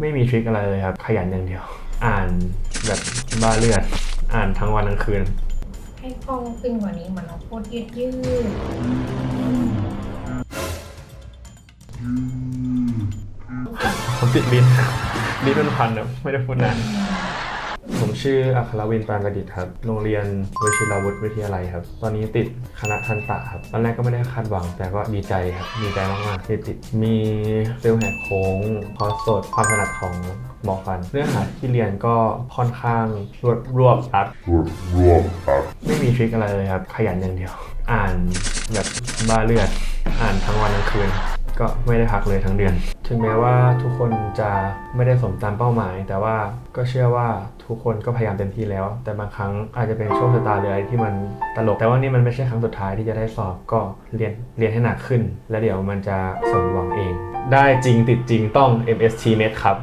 ไม่มีทริคอะไรเลยครับ ขยันอย่างเดียว อ่านแบบบ้าเลือด อ่านทั้งวันทั้งคืน ให้คล่องขึ้นกว่านี้เหมือนเราพูดยืดยืดผมติดลิ้นลิ้นมันพันนะไม่ได้พูดนาน ผมชื่ออัครวินปรานประดิษฐ์ครับ โรงเรียนวชิรวุฒิวิทยาลัยครับ ตอนนี้ติดคณะทันตะครับ ตอนแรกก็ไม่ได้คาดหวัง แต่ก็ดีใจครับ ดีใจมากๆที่ติด มีเซลล์แหกโค้งพอสด ความถนัดของหมอฟัน เนื้อหาที่เรียนก็ค่อนข้างรวดรวบรัดรวมครับไม่มีทริคอะไรเลยครับ ขยันอย่างเดียว อ่านแบบบ้าเลือด อ่านทั้งวันทั้งคืน ก็ไม่ได้พักเลยทั้งเดือน ถึงแม้ว่าทุกคนจะไม่ได้สมตามเป้าหมาย แต่ว่าก็เชื่อว่าทุกคนก็พยายามเต็มที่แล้ว แต่บางครั้งอาจจะเป็นโชคชะตาหรืออะไรที่มันตลก แต่ว่านี่มันไม่ใช่ครั้งสุดท้ายที่จะได้สอบก็เรียนเรียนให้หนักขึ้น และเดี๋ยวมันจะสมหวังเอง ได้จริงติดจริงต้อง MST Net ครับ